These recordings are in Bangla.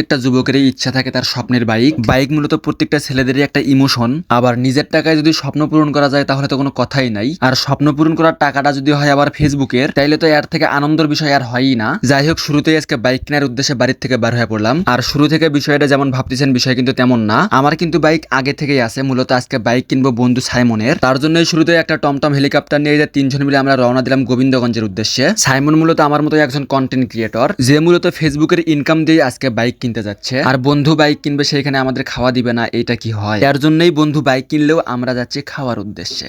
প্রত্যেকটা যুবকেরই ইচ্ছা থাকে তার স্বপ্নের বাইক। বাইক মূলত প্রত্যেকটা ছেলেদেরই একটা ইমোশন। আবার নিজের টাকায় যদি স্বপ্ন পূরণ করা যায় তাহলে তো কোনো কথাই নাই। আর স্বপ্ন পূরণ করার টাকাটা যদি হয় আবার ফেসবুকের, তাইলে তো এর থেকে আনন্দের বিষয় আর হয়ই না। যাই হোক, শুরুতেই আজকে বাইক কেনার উদ্দেশ্যে বাড়ির থেকে বার হয়ে পড়লাম। আর শুরু থেকে বিষয়টা যেমন ভাবতেছেন, বিষয় কিন্তু তেমন না। আমার কিন্তু বাইক আগে থেকেই আছে। মূলত আজকে বাইক কিনবো বন্ধু সাইমনের। তার জন্যই শুরুতে একটা টমটম হেলিকপ্টার নিয়ে যে তিনজন মিলে আমরা রওনা দিলাম গোবিন্দগঞ্জের উদ্দেশ্যে। সাইমন মূলত আমার মতো একজন কন্টেন্ট ক্রিয়েটর যে মূলত ফেসবুকের ইনকাম দিয়ে আজকে বাইক কিনতে যাচ্ছে। আর বন্ধু বাইক কিনবে সেখানে আমাদের খাওয়া দিবে না, এটা কি হয়? তার জন্যই বন্ধু বাইক কিনলেও আমরা যাচ্ছি খাওয়ার উদ্দেশ্যে।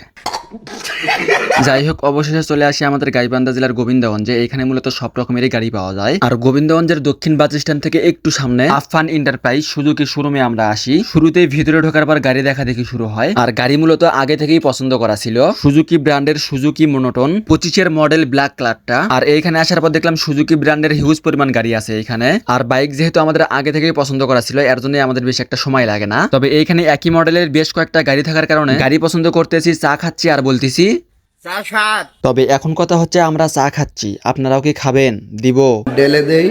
যাই হোক অবশেষে চলে আসি আমাদের গাইবান্ধা জেলার গোবিন্দগঞ্জে। এখানে মূলত সব রকমেরই গাড়ি পাওয়া যায়। আর গোবিন্দগঞ্জের দক্ষিণ বাস স্ট্যান্ড থেকে একটু সামনে আফান এন্টারপ্রাইজ সুজুকি শোরুমে আমরা আসি। শুরুতেই ভিতরে ঢোকার পর গাড়ি দেখা দেখি শুরু হয়। আর গাড়ি মূলত আগে থেকেই পছন্দ করা ছিল। সুজুকি ব্র্যান্ডের সুজুকি মোনোটন, পঁচিশের মডেল ব্ল্যাক কালারটা। আর এইখানে আসার পর দেখলাম সুজুকি ব্র্যান্ডের হিউজ পরিমাণ গাড়ি আছে এখানে। আর বাইক যেহেতু আমাদের আগে থেকেই পছন্দ করা ছিল, এর জন্য আমাদের বেশি একটা সময় লাগে না। তবে এইখানে একই মডেলের বেশ কয়েকটা গাড়ি থাকার কারণে গাড়ি পছন্দ করতেছি, চা খাচ্ছি আর বলতেছি? তবে এখন কথা হচ্ছে আমরা চা খাচ্ছি। আপনারাও কি খাবেন? দিব। ডেলে দেই।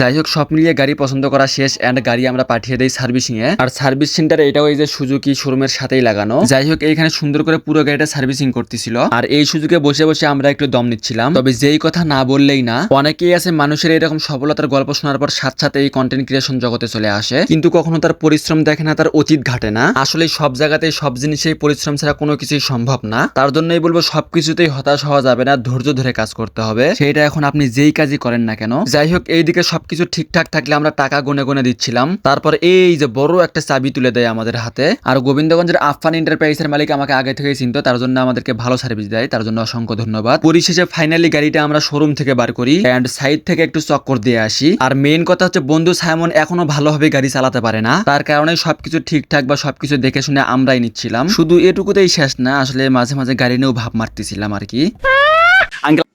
যাই হোক সব মিলিয়ে গাড়ি পছন্দ করা শেষ এন্ড গাড়ি আমরা পাঠিয়ে দেই সার্ভিসিং এ আর সার্ভিস সেন্টার এটাও এই যে সুজুকি শোরুমের সাথেই লাগানো। যাই হোক এইখানে সুন্দর করে পুরো গাড়িটা সার্ভিসিং করতেছিল। আর এই সুযোগে বসে বসে আমরা একটু দম নিচ্ছিলাম। তবে যেই কথা না বললেই না, অনেকেই আছে মানুষের এরকম সফলতার গল্প শোনার পর সাথে সাথে এই কন্টেন্ট ক্রিয়েশন জগতে চলে আসে। কিন্তু কখনো তার পরিশ্রম দেখে না, তার অতীত ঘাটে না। আসলে সব জায়গাতে সব জিনিসেই পরিশ্রম ছাড়া কোনো কিছুই সম্ভব না। তার জন্যই বলব সবকিছুতেই হতাশ হওয়া যাবে না, ধৈর্য ধরে কাজ করতে হবে। সেটা এখন আপনি যেই কাজই করেন না কেন যাই হোক এইদিকে সবকিছু ঠিকঠাক থাকলে আমরা টাকা গুনে গুনে দিচ্ছিলাম। তারপর এই যে বড় একটা চাবি তুলে দেয় আমাদের হাতে। আর গোবিন্দগঞ্জের আফান এন্টারপ্রাইজের মালিক আমাকে আগে থেকেই চিনতো, তার জন্য আমাদেরকে ভালো সার্ভিস দেয়, তার জন্য অসংখ্য ধন্যবাদ। পরিশেষে ফাইনালি গাড়িটা আমরা শোরুম থেকে বার করি অ্যান্ড সাইড থেকে একটু চক্কর দিয়ে আসি। আর মেইন কথা হচ্ছে, বন্ধু সাইমন এখনও ভালোভাবে গাড়ি চালাতে পারে না। তার কারণে সবকিছু ঠিকঠাক বা সবকিছু দেখে শুনে আমরাই নিচ্ছিলাম। শুধু এটুকুতেই শেষ না, আসলে মাঝে মাঝে গাড়ি নিয়েও ভাব মারতেছিলাম আর কি।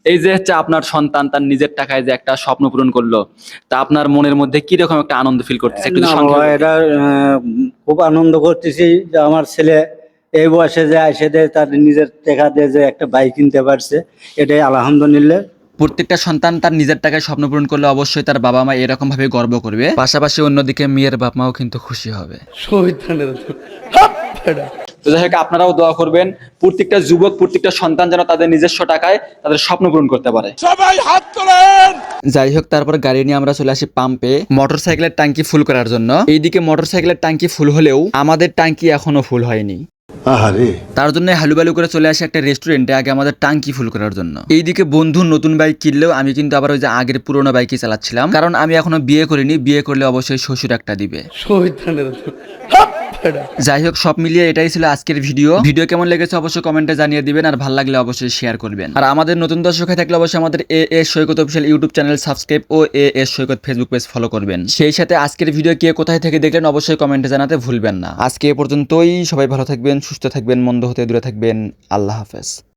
এই যে হচ্ছে আপনার সন্তান তার নিজের টাকায় যে একটা স্বপ্ন পূরণ করল তা আপনার মনের মধ্যে কি রকম একটা আনন্দ ফিল করতেছে? একটু এটা আহ, খুব আনন্দ করতেছি যে আমার ছেলে এই বয়সে যে এসে দেয় তার নিজের টাকা দিয়ে যে একটা বাইক কিনতে পারছে এটাই আলহামদুলিল্লাহ। প্রত্যেকটা সন্তান তার নিজের টাকায় স্বপ্ন পূরণ করলে অবশ্যই তার বাবা মা এরকম ভাবে গর্ব করবে। পাশাপাশি অন্যদিকে মেয়ের বাপ মাও কিন্তু খুশি হবে। তো যাই হোক আপনারাও দোয়া করবেন প্রত্যেকটা যুবক প্রত্যেকটা সন্তান যেন তাদের নিজস্ব টাকায় তাদের স্বপ্ন পূরণ করতে পারে। সবাই হাত তোলেন! যাই হোক তারপর গাড়ি নিয়ে আমরা চলে আসি পাম্পে মোটর সাইকেলের ট্যাঙ্কি ফুল করার জন্য। এইদিকে মোটর সাইকেলের ট্যাঙ্কি ফুল হলেও আমাদের ট্যাঙ্কি এখনও ফুল হয়নি। তার জন্য হালুবালু করে চলে আসে একটা রেস্টুরেন্টে আগে আমাদের টাঙ্কি ফুল করার জন্য। এইদিকে বন্ধু নতুন বাইক কিনলেও আমি কিন্তু আবার ওই যে আগের পুরোনো বাইকই চালাচ্ছিলাম। কারণ আমি এখনও বিয়ে করিনি বিয়ে করলে অবশ্যই শ্বশুর একটা দিবে। যাই হোক সব মিলিয়ে এটাই ছিল আজকের ভিডিও। ভিডিও কেমন লেগেছে অবশ্যই কমেন্টে জানিয়ে দিবেন আর ভালো লাগলে অবশ্যই শেয়ার করবেন। আর আমাদের নতুন দর্শক হয়ে থাকলে অবশ্যই আমাদের A S Saikat official YouTube channel subscribe O A S Saikat Facebook page follow করবেন। সেই সাথে আজকের ভিডিও কে কোথায় থেকে দেখলেন অবশ্যই কমেন্টে জানাতে ভুলবেন না। আজকে এ পর্যন্তই। সবাই ভালো থাকবেন, সুস্থ থাকবেন, মন্দ হতে দূরে থাকবেন। আল্লাহ হাফেজ।